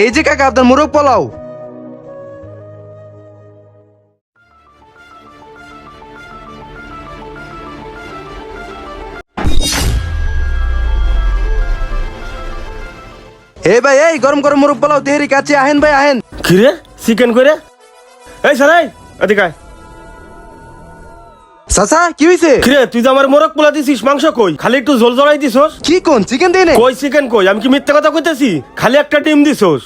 এই যে কাকা, আপনার মোরগ পোলাও। এই ভাই, এই গরম গরম মোরগ পোলাও তেহরি কাছে আহেন ভাই, আহেন। কিরে চিকেন করে এই সারাই, এদিকে। চাচা কি হয়েছে কিরে তুই যে আমার মোরগ পোলা দিছিস মাংস কই? খালি একটু ঝোল জড়াই দিছস? কি কোন চিকেন দিয়ে নে? কই চিকেন কই? আমি কি মিথ্যা কথা কইতেছি? খালি একটা ডিম দিছস।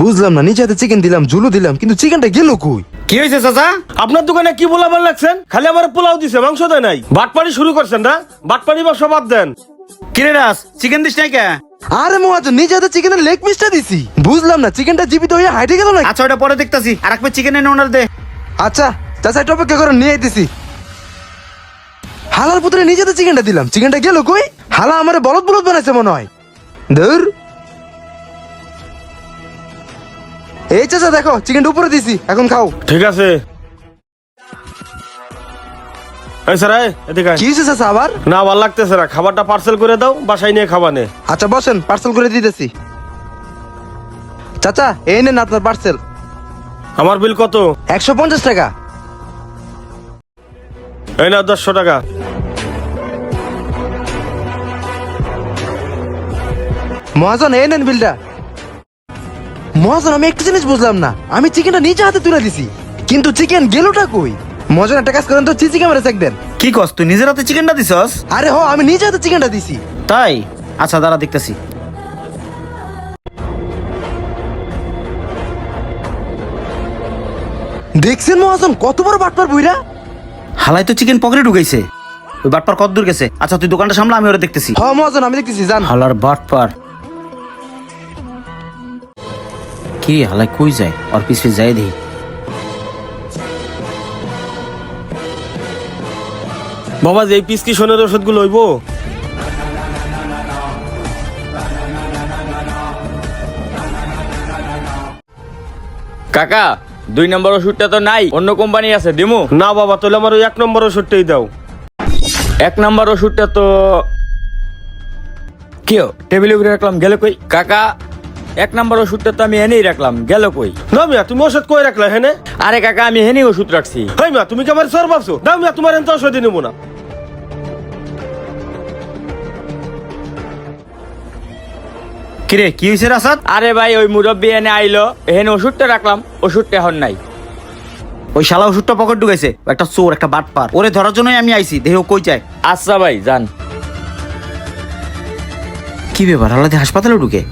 বুঝলাম না নিজে হাতে চিকেন দিলাম ঝুলু দিলাম কিন্তু চিকেনটা গেল কই? কি হয়েছে চাচা? আপনার দোকানে কি বলাবার লাগছেন? খালি আমার পোলাও দিছে মাংস দেয় নাই। বাটপাড়ি শুরু করছেন না বাটপাড়ি ব্যবসা বাদ দেন। কিরে রাস চিকেন দিস নাই কে? আরে মহাজন নিজে হাতে চিকেনের লেগ পিসটা দিছি। বুঝলাম না চিকেনটা জীবিত হয়ে হাইটে গেল না আচ্ছা ওটা পরে দেখতাছি। আর এক চিকেন এনে ওনার দে। আচ্ছা চাচা একটু অপেক্ষা করে নিয়ে আইতেছি। হালার পুত্রে নিজে তো চিকেনটা দিলাম। চিকেনটা গেল কই? হালা আমারে বলদ বলদ বানাইছে মনে হয়। ধুর। এই চাচা দেখো চিকেনটা উপরে দিছি এখন খাও। ঠিক আছে। এই সারাই এদিকে আয়। কি হয়েছে চাচা আবার? না ভালো লাগতেছে না। খাবারটা পার্সেল করে দাও বাসায় নিয়ে খাবা নে। আচ্ছা বসেন পার্সেল করে দিতেছি। চাচা এই নেন আপনার পার্সেল আমার বিল কত? একশো পঞ্চাশ টাকা। এই না দশশো টাকা। মহাজন এই নেন বিলটা। মহাজন আমি একটা জিনিস বুঝলাম না। আমি চিকেনটা নিজে হাতে তুলে দিছি। কিন্তু চিকেন গেলোটা কই? মহাজন একটা কাজ করেন তো চিচি ক্যামেরা চেক দেন। কি কস তুই নিজের হাতে চিকেনটা দিছস? আরে হো আমি নিজে হাতে চিকেনটা দিছি। তাই? আচ্ছা দাঁড়া দেখতেছি। দেখছেন মহাজন কত বড় বাটপার বুইরা? হালাই তো চিকেন পকেটে ঢুকাইছে। ওই বাটপার কত দূর গেছে? আচ্ছা তুই দোকানটা সামলা আমি ওরা দেখতেছি। হ মহাজন আমি দেখতেছি জান হালার বাটপার। কি হালাই কই যায়? আর পিছ পিছ যায় দেখি। বাবা যে এই পিস কি সোনের ওষুধগুলো হইবো কাকা দুই নম্বর ওষুধটা তো নাই অন্য কোম্পানি আছে দিমু। না বাবা তাহলে আমার ওই এক নম্বর ওষুধটাই দাও। এক নম্বর ওষুধটা তো কেউ টেবিলের উপরে রাখলাম গেল কই? কাকা এক নম্বর ওষুধটা তো আমি এনেই রাখলাম গেল কই? না মিয়া তুমি ওষুধ কই রাখলা হেনে? আরে কাকা আমি এনেই ওষুধ রাখছি। হেই মিয়া তুমি কি আমার সর ভাবছ? দাও মিয়া তোমার এত ওষুধ নেব না। কিরে কি হয়েছে রাসাদ আরে ভাই ওই মুরব্বী এনে আইলো এখানে ওষুধটা রাখলাম ওষুধটা এখন নাই। ওই শালা ওষুধটা পকেট ঢুকাইছে একটা চোর একটা বাটপার। ওরে ধরার জন্যই আমি আইছি দেহ কই যায়। আচ্ছা ভাই যান। কি ব্যাপার হালাতে হাসপাতালে ঢুকে?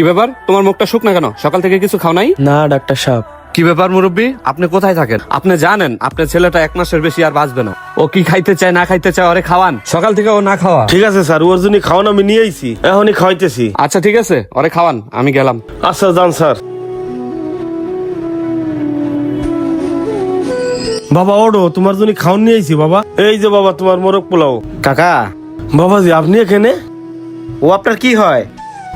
কি ব্যাপার? তোমার মুখটা শুকনা কেন? সকাল থেকে কিছু খাও নাই? না ডাক্তার সাহেব। কি ব্যাপার মুরব্বী? আপনি কোথায় থাকেন? আপনি জানেন আপনার ছেলেটা এক মাসের বেশি আর বাঁচবে না। ও কি খাইতে চায় না খাইতে চায় ওরে খাওয়ান। সকাল থেকে ও না খাওয়া। ঠিক আছে স্যার ওর জন্য খাওয়ান আমি নিয়ে আইছি। এখনই খাওয়াইতেছি। আচ্ছা ঠিক আছে ওরে খাওয়ান আমি গেলাম। আচ্ছা যান স্যার। বাবা ওডো তোমার জন্য খাওয়ান নিয়ে আইছি বাবা। এই যে বাবা তোমার মোরগ পোলাও। কাকা। বাবাজি আপনি এখানে? ও আপনার কি হয়?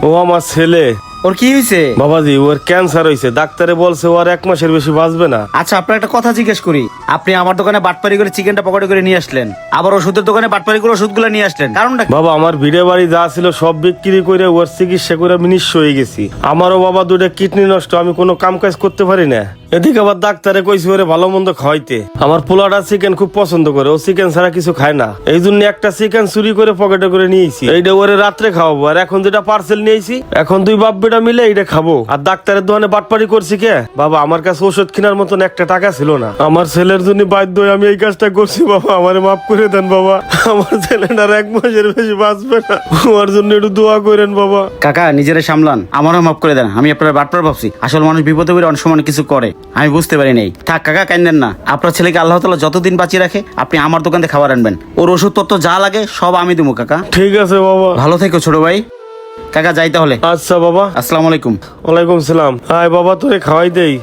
ও আমার ছেলে। ওর কি হয়েছে বাবাজি ওর ক্যান্সার হয়েছে ডাক্তারে বলছে ও আর এক মাসের বেশি বাঁচবে না। আচ্ছা আপনার একটা কথা জিজ্ঞেস করি। আপনি আমার দোকানে বাটপারি করে চিকেনটা পকেটে করে নিয়ে আসলেন। আবার ওষুধের দোকানে বাটপারি করে ওষুধগুলো নিয়ে আসলেন। কারণটা কি? বাবা আমার ভিড়ে বাড়ি যা ছিল সব বিক্রি করে ওর চিকিৎসা করে আমি নিঃস্ব হয়ে গেছি। আমারও বাবা দুটো কিডনি নষ্ট আমি কোনো কাম কাজ করতে পারি না। এদিকে আবার ডাক্তারে কইছে ওরে ভালো মন্দ খাওয়াইতে। আমার পোলাটা চিকেন খুব পছন্দ করে, ও চিকেন ছাড়া কিছু খায় না। এই জন্য একটা চিকেন চুরি করে পকেটে করে নিয়েছি। এইটা ওরে রাত্রে খাওয়াবো, আর এখন যেটা পার্সেল নিয়েছি, এখন দুই বাপ বেটা মিলে এইটা খাব। আর ডাক্তারের দোকানে বাটপাড়ি করছি কে? বাবা, আমার কাছে ওষুধ কেনার মতন একটা টাকা ছিল না। আমার ছেলের জন্য বাধ্য আমি এই কাজটা করছি, বাবা। আমারে মাফ করে দেন, বাবা। আমার ছেলেটার এক মাসের বেশি বাঁচবে না। আমার জন্য একটু দোয়া করেন, বাবা। কাকা, নিজেরা সামলান। আমারও মাফ করে দেন। আমি আপনার বাটপার ভাবছি। আসল মানুষ বিপদে পড়ে অনেক সময় কিছু করে। আমি বুঝতে পারি নাই। থাক কাকা কান্দেন না। আপনার ছেলেকে আল্লাহ তালা যতদিন বাঁচিয়ে রাখে আপনি আমার দোকানে থেকে খাবার আনবেন। ওর ওষুধপত্র যা লাগে সব আমি দেবো কাকা। ঠিক আছে বাবা। ভালো থেকো ছোট ভাই। কাকা যাই তাহলে। আচ্ছা বাবা। আসসালামু আলাইকুম। ওয়ালাইকুম সালাম। আয় বাবা তোরে খাওয়াই দেই।